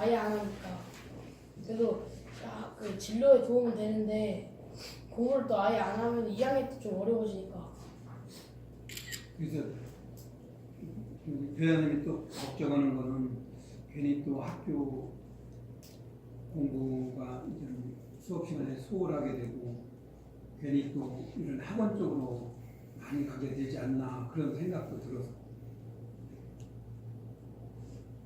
아예 안 하니까. 그래도 야, 그 진로에 도움은 되는데 공부를 또 아예 안 하면 2학년 때 좀 어려워지니까. 그래서 그 교장님이 또 걱정하는 거는 괜히 또 학교 공부가 좀 수업 시간에 소홀하게 되고 괜히 또 이런 학원 쪽으로 많이 가게 되지 않나 그런 생각도 들어서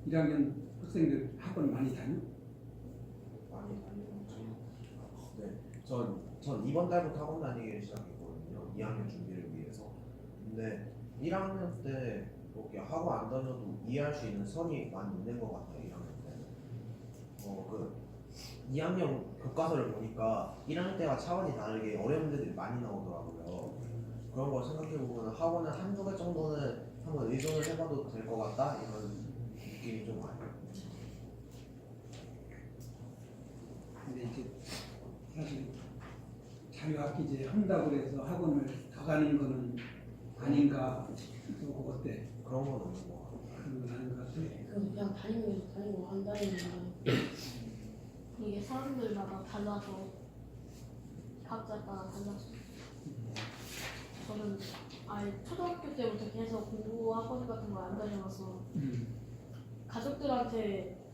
1학년 학생들 학원 많이 다녀? 많이 다니는 중. 네, 전, 전 이번 달부터 학원 다니기 시작했거든요. 2학년 준비를 위해서. 근데 1학년 때 이렇게 학원 안 다녀도 이해할 수 있는 선이 많이 있는 것 같아요. 1학년 때는. 어, 그 2학년 교과서를 보니까 1학년 때와 차원이 다르게 어려운 문제들이 많이 나오더라고요. 그런 걸 생각해 보면 학원을 한두 개 정도는 한번 의존을 해봐도 될 것 같다 이런 느낌이 좀 와요. 근데 이제 사실 자유학기제 한다고 해서 학원을 더 가는 거는 아닌가 또 어때? 그런 건 없는 것 같아요. 그런 건 아닌 것 같아. 그래서 그냥 다니면 다니고 안 다니면 이게 사람들마다 달라서 각자 따라 달라서 저는 아예 초등학교 때부터 계속 공부 학원 같은 거 안 다녀서 음. 가족들한테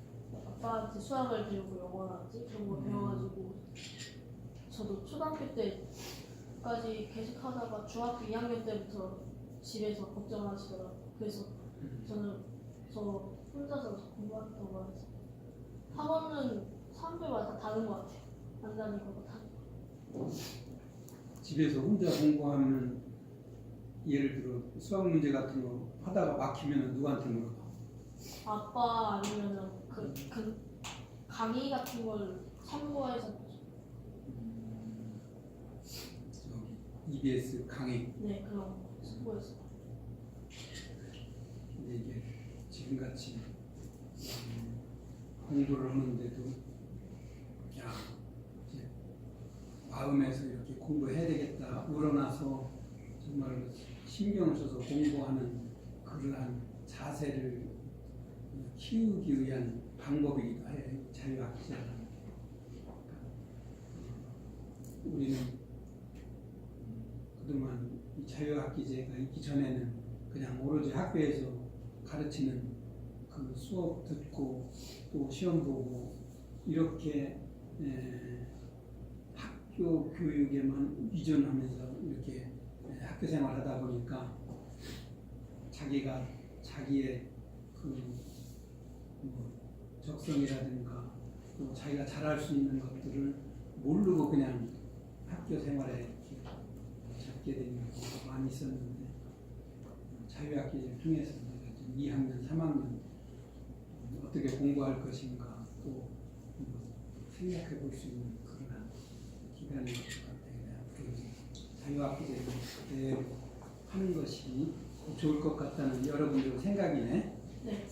아빠한테 수학을 배우고 영어라든지 그런 거 음. 배워가지고 저도 초등학교 때까지 계속 하다가 중학교 2학년 때부터 집에서 걱정을 하시더라고요. 그래서 저는 저 혼자서 공부했던 거 같아요. 학원은 사람들마다 다른 것 같아요. 안 다니는 거고 다. 집에서 혼자 공부하면 예를 들어 수학 문제 같은 거 하다가 막히면 누구한테 물어봐? 아빠 아니면은 그, 그 강의 같은 걸 참고해서 저기 EBS 강의. 네 그런 거 참고해서. 근데 이게 지금같이 음, 공부를 하는데도 야 이제 마음에서 이렇게 공부해야 되겠다 우러나서 정말 신경을 써서 공부하는 그러한 자세를 키우기 위한 방법이기도 해. 자유학기제가 우리는 그동안 이 자유학기제가 있기 전에는 그냥 오로지 학교에서 가르치는 그 수업 듣고 또 시험 보고 이렇게 에, 학교 교육에만 의존하면서 이렇게 에, 학교 생활하다 보니까 자기가 자기의 그 뭐 적성이라든가 또 자기가 잘할 수 있는 것들을 모르고 그냥 학교 생활에 잡게 되는 경우가 많이 있었는데 자유학기를 통해서 내가 지금 2학년, 3학년 어떻게 공부할 것인가 또 생각해 볼 수 있는 그런 기간인 것 같아요. 앞으로 자유학기제를 그대로 하는 것이 좋을 것 같다는 여러분들 생각이네. 네.